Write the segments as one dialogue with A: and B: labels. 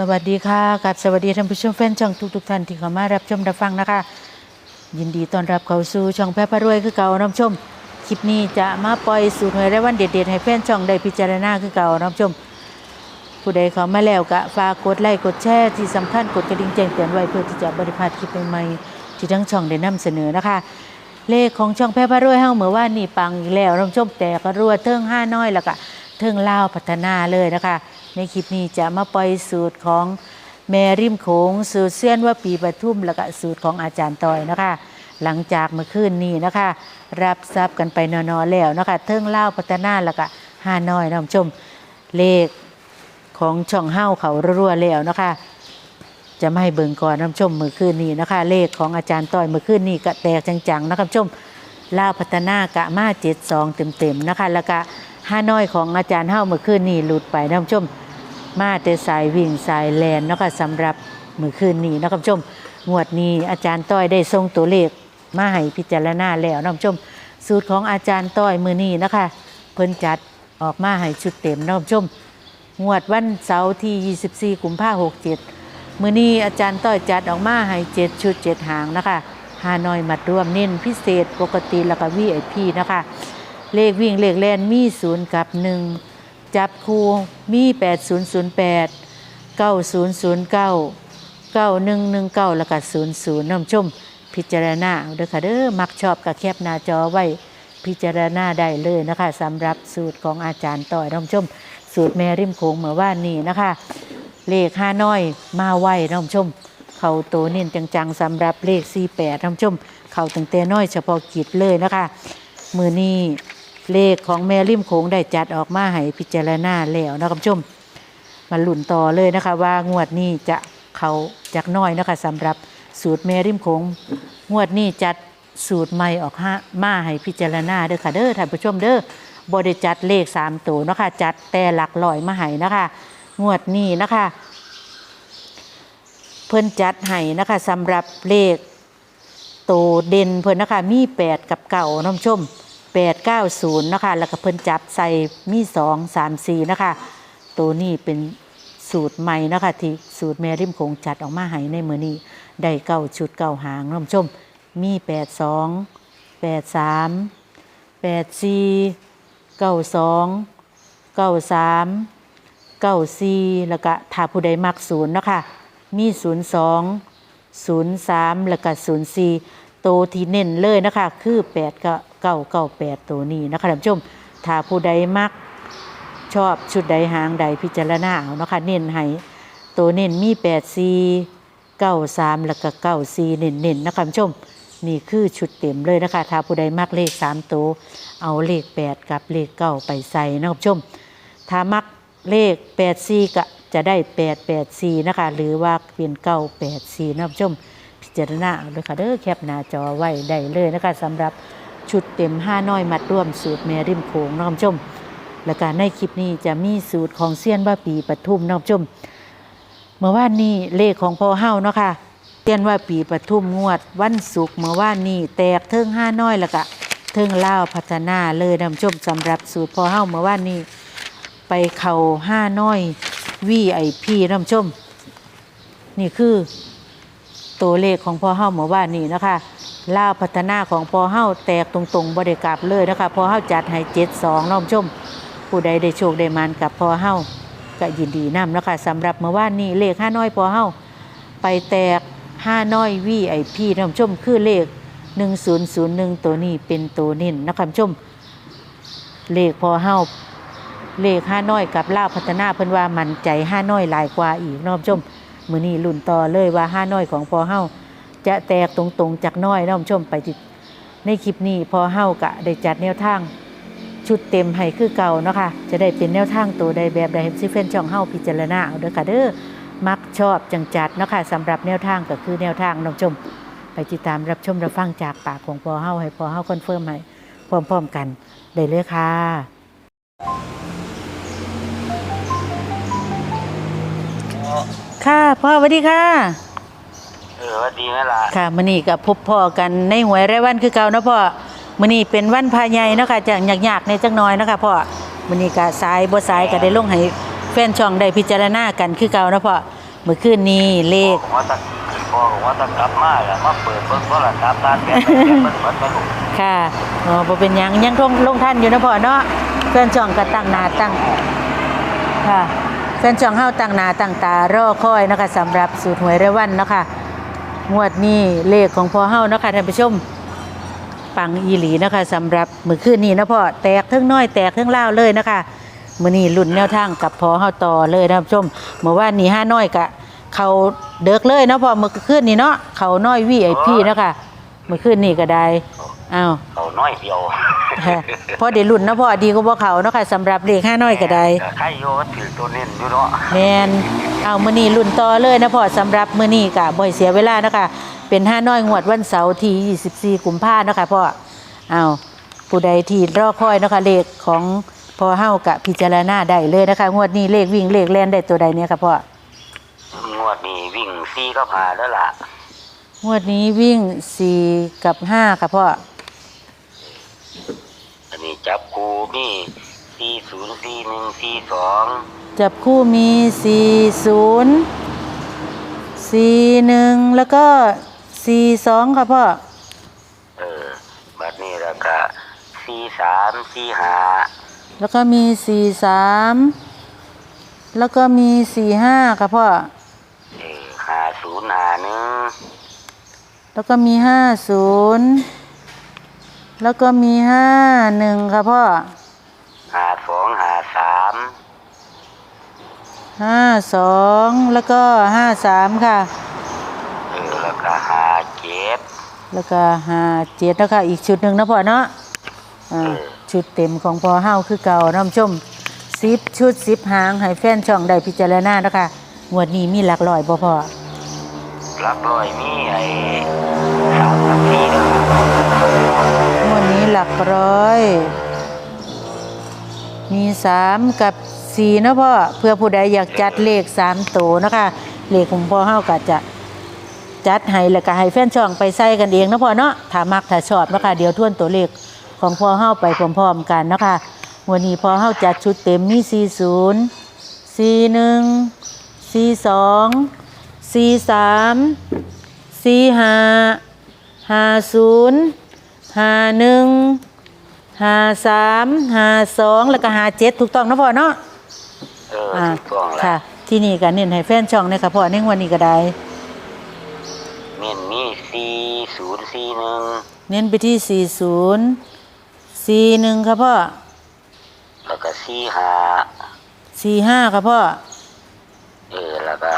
A: สวัสดีค่ะกับสวัสดีท่านผู้ชมแฟนช่องทุกๆท่านที่เข้ามารับชมรับฟังนะคะ ยินดีต้อนรับเข้าสู่ช่องแพร่พระรวยคือเก่าน้ำชม คลิปนี้จะมาปล่อยสูตรหวยและวันเด็ดๆให้แฟนช่องได้พิจารณาคือเก่าน้ำชม ผู้ใดเข้ามาแล้วก็ฝากกดไลค์กดแชร์ที่สำคัญกดกระดิ่งแจ้งเตือนไว้เพื่อที่จะบริพาดคลิปใหม่ๆที่ทั้งช่องได้นำเสนอนะคะ เลขของช่องแพร่พระรวยเฮาเหมื่อว่านี่ปังอีกแล้วน้ำชมแต่ก็รัวเทิงห้าน้อยแล้วก็เทิงเลาพัฒนาเลยนะคะ ในคลิปนี้จะมาปล่อยสูตรของแม่ริมโขงสูตรเสี้ยนว่าปีปทุมแล้วก็สูตรของอาจารย์ต่อยนะคะ หลังจากเมื่อคืนนี้นะคะ รับทรัพย์กันไปนอนๆแล้วนะคะเทิงเล่าพัฒนาแล้วก็ห้าน้อยน้ำชมเลขของช่องเฮ้าเขารัวแล้วนะคะ จะไม่ให้เบิ่งก่อนน้ำชมมือคืนนี้นะคะ เลขของอาจารย์ต้อยมือคืนนี้ก็แตกจังๆนะครับชมล่าพัฒนากะมาเจ็ดสองเต็มๆนะคะแล้วก็ ห้าน้อยของอาจารย์เฮ้ามือคืนนี้หลุดไปน้ำชม มาแต่สายวิ่งสายแลนเนาะคะสำหรับเมื่อคืนนี้นะครับชมงวดนี้อาจารย์ต้อยได้ทรงตัวเลขมาให้พิจารณาแล้วน้ำชม สูตรของอาจารย์ต้อยมือนี้นะคะเพิ่นจัดออกมาให้ชุดเต็มน้ำชม งวดวันเสาร์ที่ 24 กุมภาพันธ์67มือนี้อาจารย์ต้อยจัดออกมาให้7ชุด 7 หางนะคะฮานอยมัดรวมเน้นพิเศษปกติแล้วก็ VIP นะคะ เลขวิ่งเลขแลนมี0กับ1จับคูมี8008 9009 9119แล้วก็00น้ำชม พิจารณาเด้อค่ะเด้อมักชอบกับแคปหน้าจอไว้พิจารณาได้เลยนะคะสำหรับสูตรของอาจารย์ต่อยน้ำชม สูตรแม่ริมโขงเหมื่อว่านนี้นะคะ เลขห้าน้อยมาไว้น้ำชม เขาโตเน้นจังๆสำหรับเลข48น้ำชม เขาตั้งแต่น้อยเฉพาะกิจเลยนะคะ มือนี้ เลขของแม่ริมโขงได้จัดออกมาให้พิจารณาแล้วนะครับชมมาหลุ่นต่อเลยนะคะ ว่างวดนี้จะเขาจากน้อยนะคะสำหรับสูตรแม่ริมโขงงวดนี้จัดสูตรใหม่ออกฮะมาให้พิจารณาเด้อค่ะเด้อท่านผู้ชมเด้อบได้จัดเลขสามตัวนะคะจัดแต่หลักลอยมาให้นะคะ งวดนี้นะคะ เพิ่นจัดให้นะคะสำหรับเลขโตเด่นเพิ่นนะคะมี8กับเก่าน้ำชม 8 9 0นะคะแล้วก็เพิ่นจับใส่มี2 3 4นะคะตัวนี้เป็นสูตรใหม่นะคะที่สูตรแม่ริมคงจัดออกมาให้ในมือนี้ได้เก้าชุดเก้าหางน้ำชม มี 8 2 8 3 8 4 9 2 9 3เก้าซีแล้วก็ถ้าผู้ใดมักศูนย์นะคะมีศูนย์สองศูนย์สามแล้วก็ศูนย์สี่โตวที่เน้นเลยนะคะ คือแปดก็ เก้าเก้าแปดตัวนี้นะคะท่านผู้ชมถ้าผู้ใดมักชอบชุดใดหางใดพิจารณาเอานะคะเน้นให้ตัวเน้นมีแปดซีเก้าสามแล้วก็เก้าซีเน้นๆน,นะคะท่านผู้ชมนี่คือชุดเต็มเลยนะคะถ้าผู้ใดมักเลขสามตัวเอาเลขแปดกับเลขเก้าไปใส่นะคะท่านผู้ชมถ้ามักเลข8 4ก็จะได้8 8 4นะคะ หรือว่าเป็นเก้า8 4นะคุณผู้ชมพิจารณาเอาเลยค่ะเด้อแคปหน้าจอไว้ได้เลยนะคะสำหรับ ชุดเต็ม5น้อยมัดร่วมสูตรแม่ริมโขงนะคุณผู้ชม แล้วก็ในคลิปนี้จะมีสูตรของเซียนว่าปีปทุมนะคุณผู้ชม เมื่อวานนี้เลขของพ่อเฮ้าเนาะค่ะเตียนว่าปีปทุมงวด วันศุกร์เมื่อวานนี้แตกเทิงห้าน้อยแล้วก็เทิงเล่าพัฒนาเลยน้ำชมสำหรับสูตรพ่อเฮ้าเมื่อวานนี้ไปเข่าห้าน้อยวีไอพีนำชม นี่คือตัวเลขของพ่อเฮ้าเมื่อวานนี้นะคะ ล่าวพัฒนาของพอเฮ้าแตกตรงๆบริกลับเลยนะคะพอเฮ้าจัดให้เจ็ดสองน้องชม ผู้ใดได้โชคได้มานกับพอเฮ้าก็ยินดีนำนะคะสำหรับเมื่อวานนี้เลขห้าน้อยพอเฮ้าไปแตกห้าน้อยวีไอพีน้องชมคือเลขหนึ่งศูนย์ศูนย์หนึ่งตัวนี้เป็นตัวนิ่นนะคะชม เลขพอเฮ้าเลขห้าน้อยกับลาวพัฒนาเพิ่นว่ามันใจห้าน้อยหลายกว่าอีกน้องชมมือนี้ลุ่นต่อเลยว่าห้าน้อยของพอเฮ้า จะแตกตรงๆจากน้อยน้องชมไปติดในคลิปนี้พอเฮากะได้จัดแนวทางชุดเต็มให้คือเก่าเนาะค่ะจะได้เป็นแนวทางตัวใดแบบใดให้ซิเฟนช่องเฮาพิจารณาเอาเด้อค่ะเด้อมักชอบจังจัดเนาะค่ะสำหรับแนวทางก็คือแนวทางน้องชม ไปติดตามรับชมรับฟังจากปากของพอเฮาให้พอเฮาคอนเฟิร์มให้พร้อมๆกันได้เลยค่ะค่ะพ่อสวัสดีค่ะ
B: เออว่าดีไหมล่ะ
A: ค่ะมื้อนี้ก็พบพ่อกันในหวยรายวันคือเก่าเนาะพ่อมื้อนี้เป็นวันพาใหญ่เนาะค่ะจะยากๆในจักหน่อยเนาะค่ะพ่อมื้อนี้ก็สายบ่สายก็ได้ลงให้แฟนช่องได้พิจารณากันคือเก่าเนาะพ่อเมื่อคืนนี้เลข
B: ผมว่าถ้าพ่อผมว่าถ้ากลับมาแล้วมาเปิดเบิ่งโทรศัพท์ตามแกไปแกมันเหมือนมาลูก
A: ค่ะอ๋อบ่เป็นหยังยังลงลงท่านอยู่นะพ่อเนาะแฟนช่องก็ตั้งหน้าตั้งค่ะแฟนช่องเฮาตั้งหน้าตั้งตารอคอยนะคะสำหรับสูตรหวยรายวันเนาะคะ งวดนี้เลขของพ่อเฮาเนาะค่ะท่านผู้ชมปังอีหลีนะคะสำหรับมื้อคืนนี้นะพ่อแตกเทั้งน้อยแตกเทั้งเล่าเลยนะคะมือนี้รุ่นแนวทางกับพ่อเฮาต่อเลยนะท่านผู้ชมเมื่อวานนี้ห้าน้อยกะเขาเดิกเลยนะพ่อมื้อคืนนี้เนาะเขาน้อย VIP เนาะค่ะมื้อคืนนี้ก็ได้ อ้าว
B: เขาน้อยเดียว
A: ฮะพอได้รุ่นเนาะพ่อดีก็บ่เขาเนาะค่ะสำหรับเลขห้าน้อยก็ได้
B: ใครโยนถือตัวเน้นอยู่เนาะ
A: แมนเอามื้อนี้รุ่นต่อเลยนะพ่อสำหรับมื้อนี้ก็บ่ให้เสียเวลาเนาะค่ะเป็นห้าน้อยงวดวันเสาร์ที่24กุมภาพันธ์เนาะค่ะพ่อเอาผู้ใดที่รอคอยเนาะค่ะเลขของพ่อเฮากะพิจารณาได้เลยนะคะ งวดนี้เลขวิ่งเลขแล่นได้ตัวใดเนี่ยค่ะพ่อง
B: วดนี้วิ่งซีก็ผ่าแล้วล่ะ
A: งวดนี้วิ่ง4กับ5ค่ะพ่อ
B: อันนี้ จับคูมีซีศูนย์ซีหนึ่งซีสอง
A: จับคู่มี40 41แล้วก็42ค่ะพ่อ
B: เออบัดนี้แล้วก็ซีสามซีห้า
A: แล้วก็มีสี่สามแล้วก็มีสี่ห้าค่ะพ่อ
B: เออห้าศูนย์ห้าหนึ่ง
A: แล้วก็มีห้าศูนย์ แล้วก็มีห้าหนึ่งค่ะพ่อ
B: ห้าสองห้าสาม
A: ห้าสองแล้วก็ห้าสามค่ะ
B: เออแล้วก็ห้าเจ็ด
A: แล้วก็ห้าเจ็ดแล้วค่ะอีกชุดหนึ่งนะพ่อเนาะอ่าชุดเต็มของพ่อเฮาคือเก่าน้ำชมสิบชุดสิบหางให้แฟนช่องได้พิจารณานะคะงวดนี้มีหลักร้อยบ่พ่อ
B: รับรอยมีไอ้สามกับสี่แล้ว
A: งวดนี้หลักร้อย มีสามกับสี่เนาะพ่อเพื่อผู้ใดอยากจัดเลขสามตัวนะคะเลขของพ่อเฮาก็จะจัดให้แล้วก็ให้แฟนช่องไปใส่กันเองเนาะพ่อเนาะถ้ามักถ้าชอบนะคะเดี๋ยวทวนตัวเลขของพ่อเฮาไปพร้อมๆกันนะคะวันนี้พ่อเฮาจัดชุดเต็มมี40 41 42 43 45 50 51ห้าสามห้าสองแล้วก็ห้าเจ็ดถูกต้องนะพ่อเนาะ
B: เออ
A: อ่า
B: ถูกต้องแล้ว
A: ค่ะ ที่นี่ก็เน้นให้แฟนช่องนะคะพ่อในวันนี้ก็ได้
B: เมียนมีสี่ศูนย์สี่หนึ่ง
A: เน้นไปที่สี่ศูนย์สี่หนึ่งค่ะพ่อ
B: แล้วก็สี่ห้า
A: สี่ห้าค่ะพ่อ
B: เออแล้วก็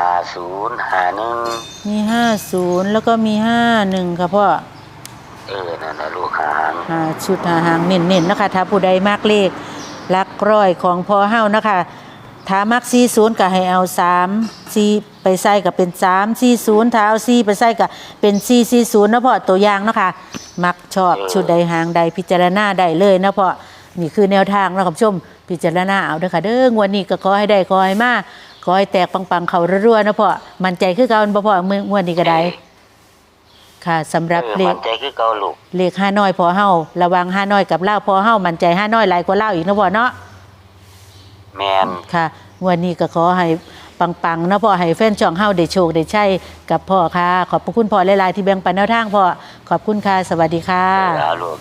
B: ห้าศูนย์ห้าหนึ่ง
A: มีห้าศูนย์แล้วก็มีห้าหนึ่งค่ะพ่อ
B: เออนั่นนะลูกหาง
A: หาชุดหาหางเน้นๆนะคะถ้าผู้ใดมากเลขหลักร้อยของพ่อเฮานะคะถ้ามักสี่ศูนย์ก็ให้เอาสามสี่ไปใส่ก็เป็นสามสี่ศูนย์ถ้าเอาสี่ไปใส่ก็เป็นสี่สี่ศูนย์นะพ่อตัวอย่างเนาะคะมักชอบชุดใดหางใดพิจารณาได้เลยนะพ่อนี่คือแนวทางนะคุณผู้ชมพิจารณาเอาเด้อค่ะเด้องวันนี้ก็ขอให้ได้ขอให้มา ขอให้แตกปังๆเขารัวๆนะพ่อมั่นใจคือเก่าบ่พ่อเมื่องวดนี้ก็ได้ ค่ะสำหรับ
B: เออ
A: เล
B: มั
A: ข
B: นใจคือเก่าลูก
A: เลขห้าน้อยพอเฮาระวังห้าน้อยกับเล่าวพอเฮามันใจห้าน้อยหลายกว่าเล่าวอีกนะพ่อเนาะ
B: แมน
A: ค่ะวันนี้ก็ขอให้ปังๆนะพ่อให้แฟนช่องเฮาได้โชคได้ใช่กับพ่อค่ะ ขอบพระคุณพ่อหลายๆที่แบ่งปันแนวทางพ่อขอบคุณค่ะสวัสดีค่ะ
B: เออเอาลูก